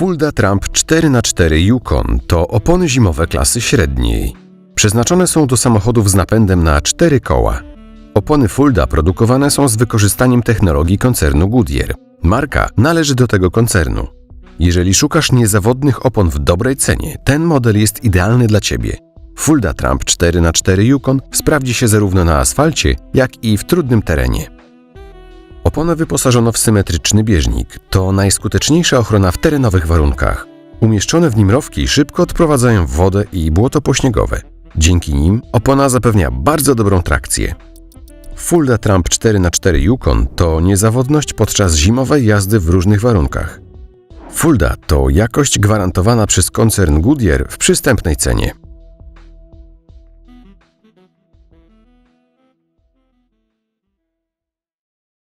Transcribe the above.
Fulda Trump 4x4 Yukon to opony zimowe klasy średniej. Przeznaczone są do samochodów z napędem na cztery koła. Opony Fulda produkowane są z wykorzystaniem technologii koncernu Goodyear. Marka należy do tego koncernu. Jeżeli szukasz niezawodnych opon w dobrej cenie, ten model jest idealny dla Ciebie. Fulda Trump 4x4 Yukon sprawdzi się zarówno na asfalcie, jak i w trudnym terenie. Oponę wyposażono w symetryczny bieżnik. To najskuteczniejsza ochrona w terenowych warunkach. Umieszczone w nim rowki szybko odprowadzają wodę i błoto pośniegowe. Dzięki nim opona zapewnia bardzo dobrą trakcję. Fulda Trump 4x4 Yukon to niezawodność podczas zimowej jazdy w różnych warunkach. Fulda to jakość gwarantowana przez koncern Goodyear w przystępnej cenie.